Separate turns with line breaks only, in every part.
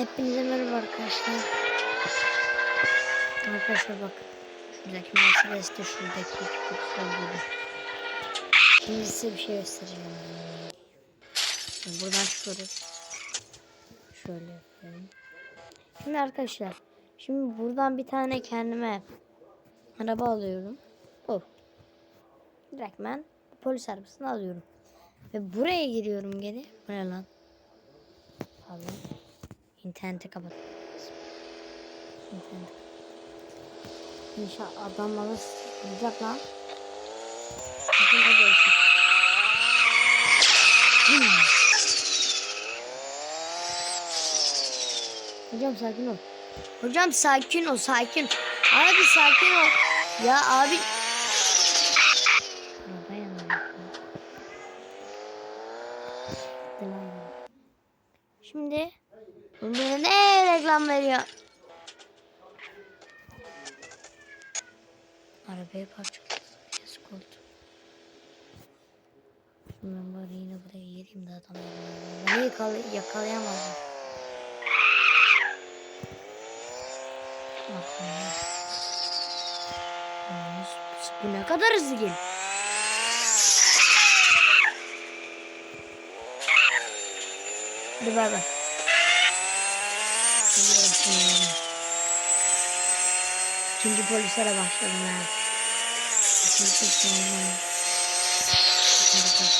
Hepinize merhaba arkadaşlar. Arkadaşlar bak. Şuradaki Mercedes de şuradaki kutular burada. Şimdi size bir şey göstereceğim. Şimdi buradan çıkıyoruz. Şöyle yapıyorum. Şimdi arkadaşlar. Şimdi buradan bir tane kendime araba alıyorum. Bu. Direkt ben polis arabasını alıyorum. Ve buraya giriyorum geri. Bu ne lan? İnterneti kapat. İnternet. İnşallah adam bana sıkılacak lan. Sakın o değilsin. Hmm. Hocam sakin ol. Hocam sakin ol sakin. Abi sakin ol. Ya abi. Şimdi Bunda ne reklam veriyor? Arabayı parçaladı. Yazık oldu. Ben bari yine buraya gireyim de adamlar beni yakala yakalayamazlar. Bak ya. Yalnız Bu ne kadar hızlı gel. Hadi bay bay. Biliyorum. İkinci polislere başladım ben. İkinci polislere İkinci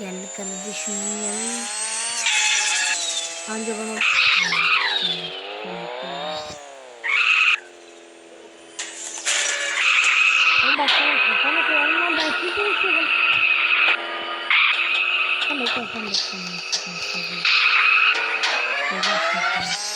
Geldi kardeşim yanına. Anca bana... Oğlum bak sana kafana koyarım lan ben sizi konuşuyorum. Sen bekle sen bekle. sen bekle. Sen bekle. Sen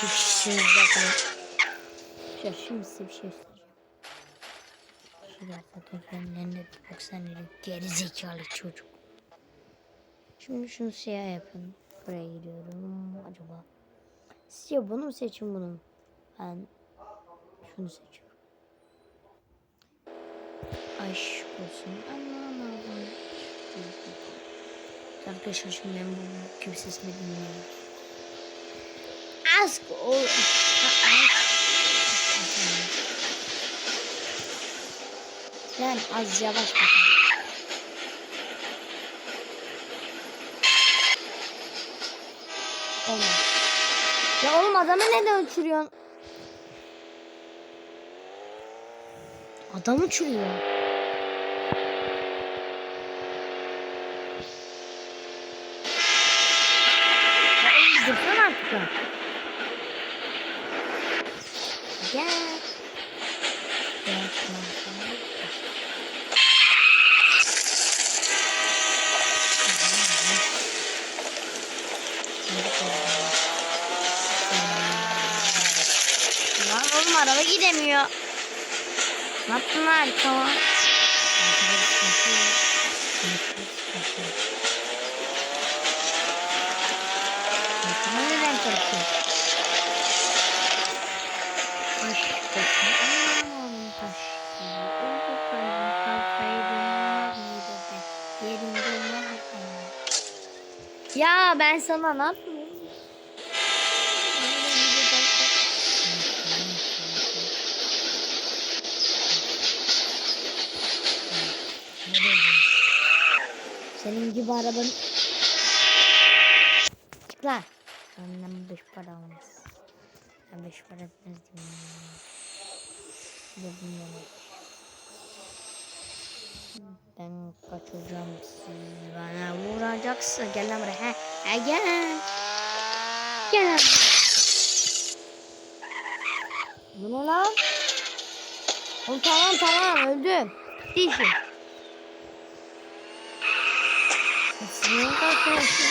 Şimdi bakın. Ya şimdi size bir şey söyleyeceğim. Fotoğrafın önünde bir baksana geri zekalı çocuk. Şimdi şunu siyah yapın. Buraya gidiyorum. Acaba sizce bunu mu seçin bunu? Ben şunu seçiyorum. Aşk olsun. Anlamadım. Arkadaşlar şimdi ben bu kimsesini dinliyorum. Aşk o. Lan az yavaş bakalım. Olmaz. Ya oğlum adamı neden uçuruyorsun? Adam uçuruyor. Dursana artık じゃあ。Oğlum araba gidemiyor. Ne yaptın harika? Sana ne yapayım? Senin gibi arabanın Çık lan. Benden beş para olmaz. Ben beş para etmez. Dedim ben. Kaçacağım siz bana vuracaksın. Gel lan buraya. He, he gel. Gel lan buraya. Bu ne lan? Oğlum tamam tamam öldüm. Değişim. Sinirim kalkıyorsun.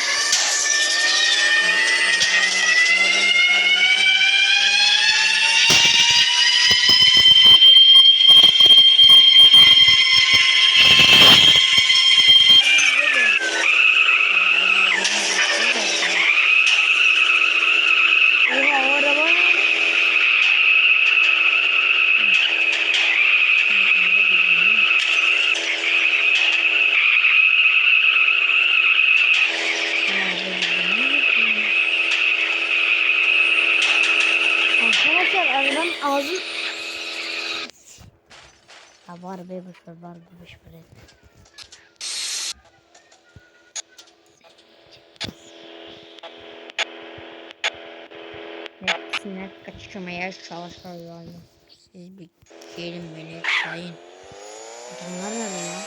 Oha o araba. Arkadaşlar arabanın ağzı Ya bu arabayı boş ver, arabayı boş ver. Hepsine kaçırmaya çalışıyorlar. Siz bir gelin beni sayın. Adamlar nerede ya?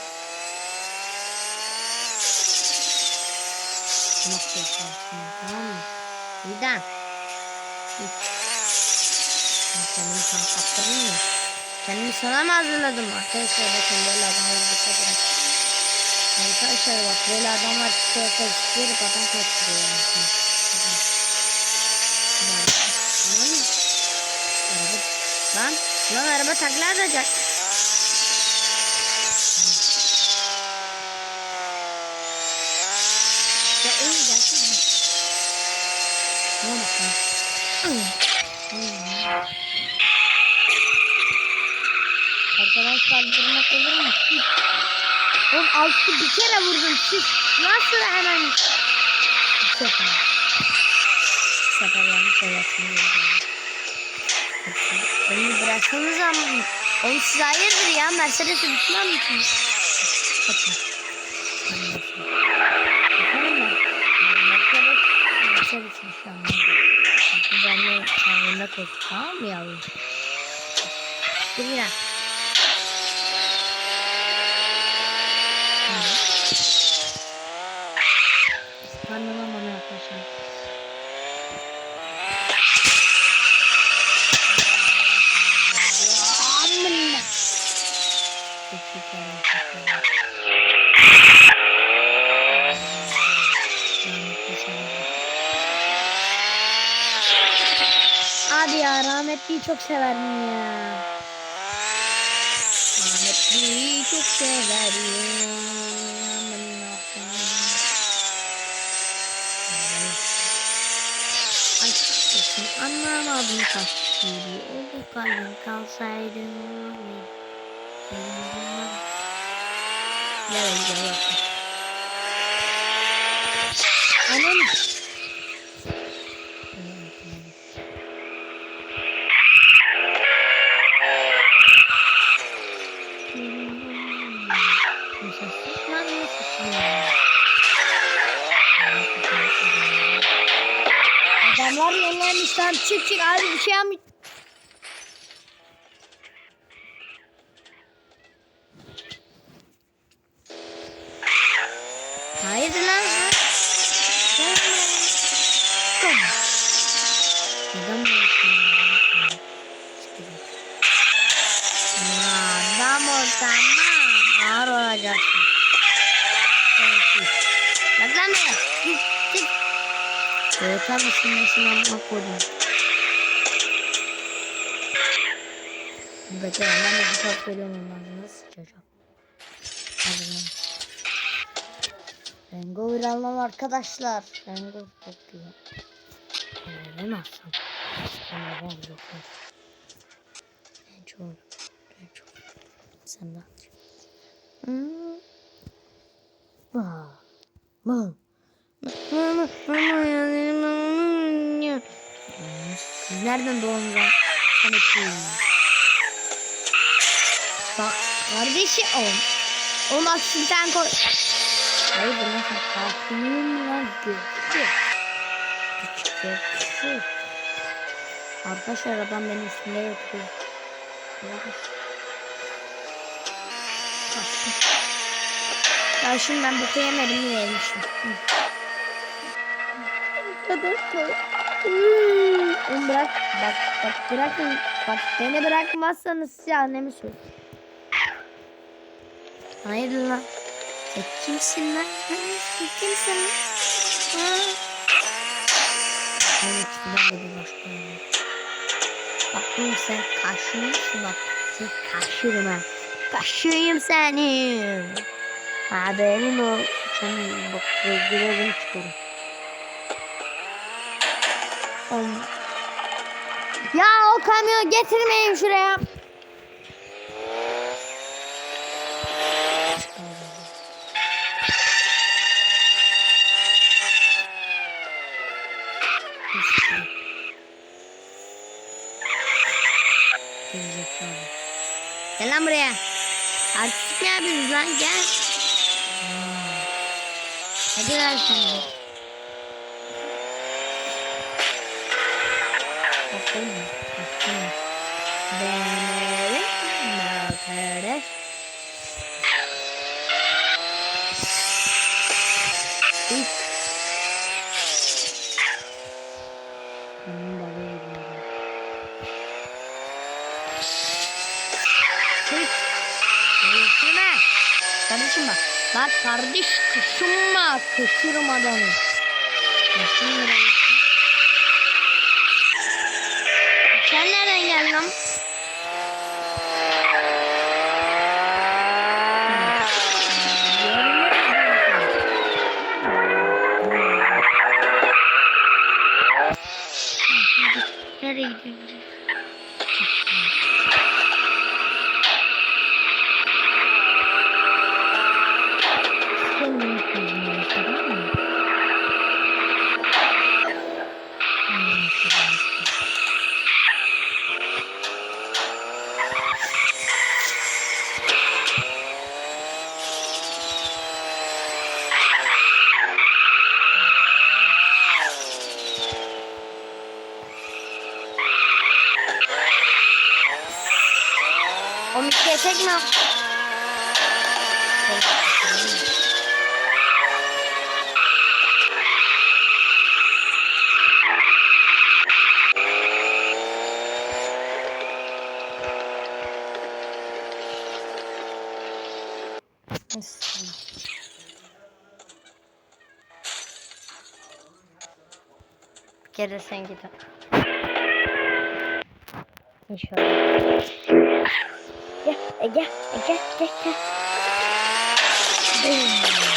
Nasıl yaparsın tamam mı? Birden. Üç. Ben kendimi tam kaptırdım ya. Kendimi sana mı hazırladım? Arkadaşlar bakın böyle adamlar dikkat. Arkadaşlar bak böyle adamlar çıkıyor kaçırıyor adam kaçırıyor. Lan, lan araba takla atacak. Arkadaşlar durmak olur mu? Oğlum altı bir kere vurdum siz. Nasıl hemen? Bir sefer. Bir sefer yanlış vurdum. Onu bıraksanız ama Oğlum siz hayırdır ya Mercedes'e düşman mısınız? Kaçın. Efendim ben? Mercedes, Mercedes düşman. Siz anne sağlığına koş. Tamam mı yavrum? Dur ya. Anlamam onu arkadaşlar. Amına. Çok güzel, çok güzel. Hadi ya rahmetliyi çok severim ya. Rahmetliyi çok severim. Ay anlamadım takdiri. O bu kalbim kalsaydı ne olurdu? Benim bunlar. Gel gel gel. Nasıl Adamlar yenilenmiş lan çık çık abi bir şey yapmış. Hayır lan. Neden böyle şey yapıyorsun? Ya, Tamam tamam. Ağır olacaksın. Bak lan be. Toyota mısın nasıl amına koydum. Bekle ben ben de bir top veriyorum ondan nasıl sıçacağım. Hadi lan. Rengover almam arkadaşlar. Rengover çok güzel. Neden alsam? Neden yok. En çok. En çok. Sen de al. Hmm. Vah. Mı? Mama, mama ya. Nereden? Hani kim? Bak kardeşi oğlum. Oğlum bak bir tane koy. Hayır bu nasıl kalkınıyor lan gökçe. Küçük gökçe. Arkadaşlar adam benim üstümde yatıyor. Bırakın. Bak. Ya şimdi ben bu yemedim mi yemişim. Arkadaşlar. Oğlum bırak. Bak bak bırakın. Bak beni bırakmazsanız size annemi söyle. Hayır lan. Sen kimsin lan? Sen kimsin lan? Ben içinden de bir. Bak oğlum sen kaşınmışsın bak. Sen kaşırım ha. Kaşıyım seni. Haberin ol. Sen bak gözlerim çıkarım. Ya o kamyon getirmeyin şuraya. Gel lan buraya. Artistik ne yapıyorsunuz lan gel. Hadi ver sana. Bakalım. Bakalım. Benim arkadaş. İlk. Benim babaya gidiyorum. Çık. Kışıma. Kardeşim bak. Kardeş kışıma. Kışırım adamı. Kışırım Sen nereden geldin lan? Nereye gidiyorsun? Sen ne yapıyorsun? Tamam mı? O mikiye çekme. Bir kere sen git. İnşallah. Gel, e, gel, e, gel, gel, gel. Boom.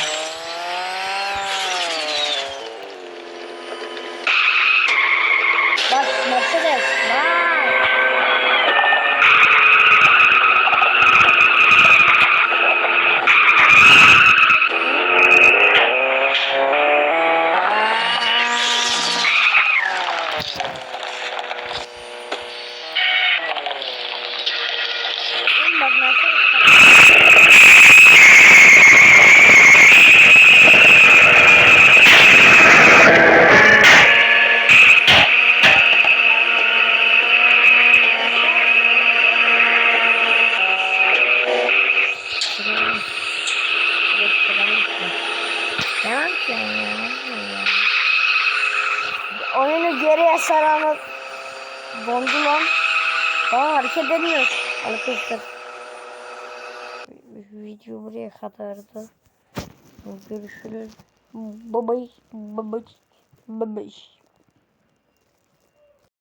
Geriye saranı dondu lan. Daha hareket edemiyor. Arkadaşlar. Video buraya kadardı. Görüşürüz. Babay. Babay. Babay.